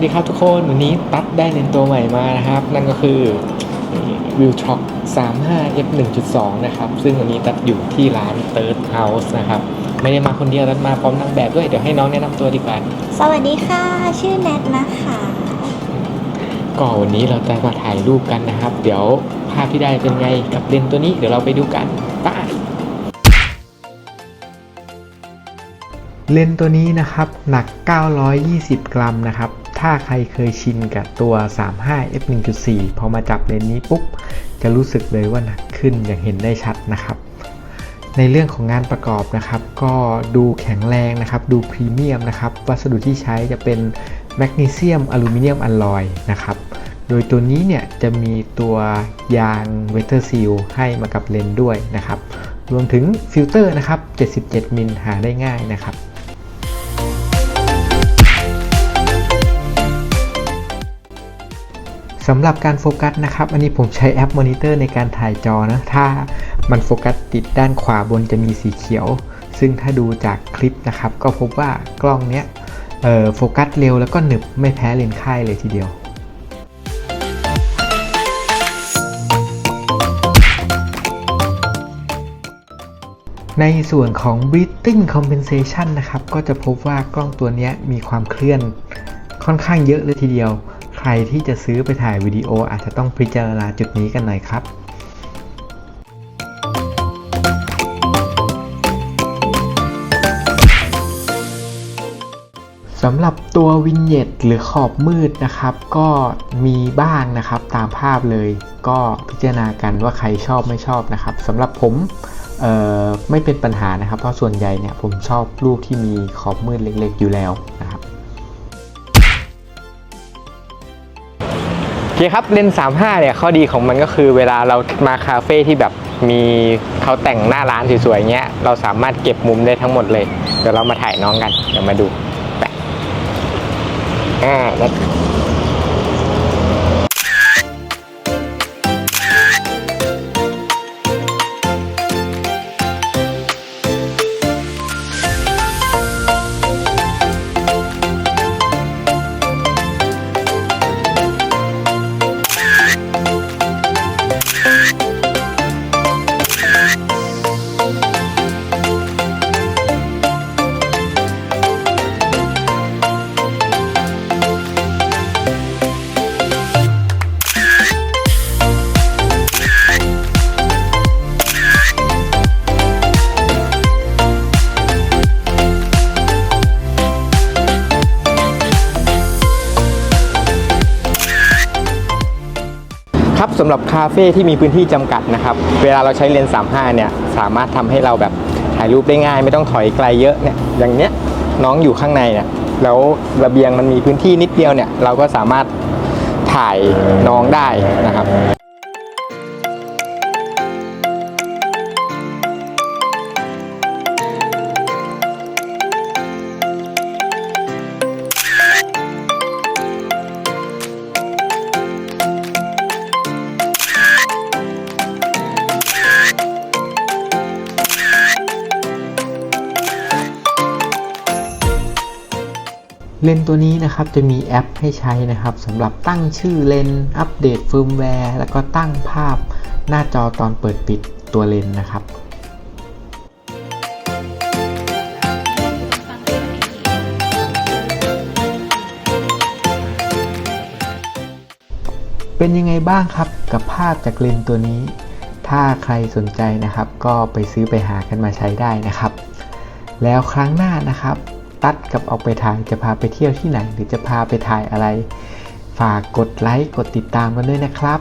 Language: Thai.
สวัสดีครับทุกคนวันนี้ตัดได้เลนส์ตัวใหม่มานะครับ นั่นก็คือ v i l t r o c 35 f 1.2 นะครับ ซึ่งวันนี้ตัดอยู่ที่ร้าน Third House นะครับ ไม่ได้มาคนเดียวตัดมาพร้อมนางแบบด้วย เดี๋ยวให้น้องแนะนำตัวดีกว่า สวัสดีค่ะ ชื่อแนทนะคะ ก็วันนี้เราจะมาถ่ายรูปกันนะครับ เดี๋ยวภาพที่ได้เป็นไงกับเลนส์ตัวนี้เดี๋ยวเราไปดูกันไป้าเลนส์ตัวนี้นะครับหนัก 920 กรัมนะครับ ถ้าใครเคยชินกับตัว 35 f 1.4 พอมาจับเลนส์นี้ปุ๊บ จะรู้สึกเลยว่าหนักขึ้นอย่างเห็นได้ชัดนะครับ ในเรื่องของงานประกอบนะครับ ก็ดูแข็งแรงนะครับ ดูพรีเมียมนะครับ วัสดุที่ใช้จะเป็นแมกนีเซียมอลูมิเนียมอลลอยนะครับ โดยตัวนี้เนี่ยจะมีตัวยางเวเทอร์ซีลให้มากับเลนส์ด้วยนะครับ รวมถึงฟิลเตอร์นะครับ 77 มิลหาได้ง่ายนะครับ สำหรับการโฟกัสนะครับ อันนี้ผมใช้แอปมอนิเตอร์ในการถ่ายจอนะ ถ้ามันโฟกัสติดด้านขวาบนจะมีสีเขียว ซึ่งถ้าดูจากคลิปนะครับ ก็พบว่ากล้องเนี้ยโฟกัสเร็วแล้วก็หนึบไม่แพ้เลนส์ค่ายเลยทีเดียวในส่วนของ breathing compensation นะครับ ก็จะพบว่ากล้องตัวนี้มีความเคลื่อนค่อนข้างเยอะเลยทีเดียว ใครที่จะซื้อไปถ่ายวิดีโออาจจะต้องพิจารณาจุดนี้กันหน่อยครับสำหรับตัววินเยตหรือขอบมืดนะครับ ก็มีบ้างนะครับตามภาพเลย ก็พิจารณากันว่าใครชอบไม่ชอบนะครับสำหรับผมไม่เป็นปัญหานะครับ เพราะส่วนใหญ่เนี่ยผมชอบรูปที่มีขอบมืดเล็กๆอยู่แล้ว เคครับเลนส์35 เนี่ยข้อดีของมันก็คือเวลาเรามาคาเฟ่ที่แบบมีเขาแต่งหน้าร้านสวยๆเงี้ยเราสามารถเก็บมุมได้ทั้งหมดเลย เดี๋ยวเรามาถ่ายน้องกัน เดี๋ยวมาดูไปอ่า ครับสำหรับคาเฟ่ที่มีพื้นที่จำกัดนะครับ เวลาเราใช้เลนส์35 เนี่ย สามารถทำให้เราแบบถ่ายรูปได้ง่าย ไม่ต้องถอยไกลเยอะเนี่ย อย่างเนี้ยน้องอยู่ข้างในเนี่ย แล้วระเบียงมันมีพื้นที่นิดเดียวเนี่ย เราก็สามารถถ่ายน้องได้นะครับ เลนตัวนี้นะครับจะมีแอปให้ใช้นะครับสำหรับตั้งชื่อเลนอัปเดตเฟิร์มแวร์แล้วก็ตั้งภาพหน้าจอตอนเปิดปิดตัวเลนนะครับเป็นยังไงบ้างครับกับภาพจากเลนตัวนี้ ถ้าใครสนใจนะครับ ก็ไปซื้อไปหากันมาใช้ได้นะครับ แล้วครั้งหน้านะครับ ตัดกับออกไปถ่ายจะพาไปเที่ยวที่ไหน หรือจะพาไปถ่ายอะไร ฝากกดไลค์กดติดตามกันด้วยนะครับ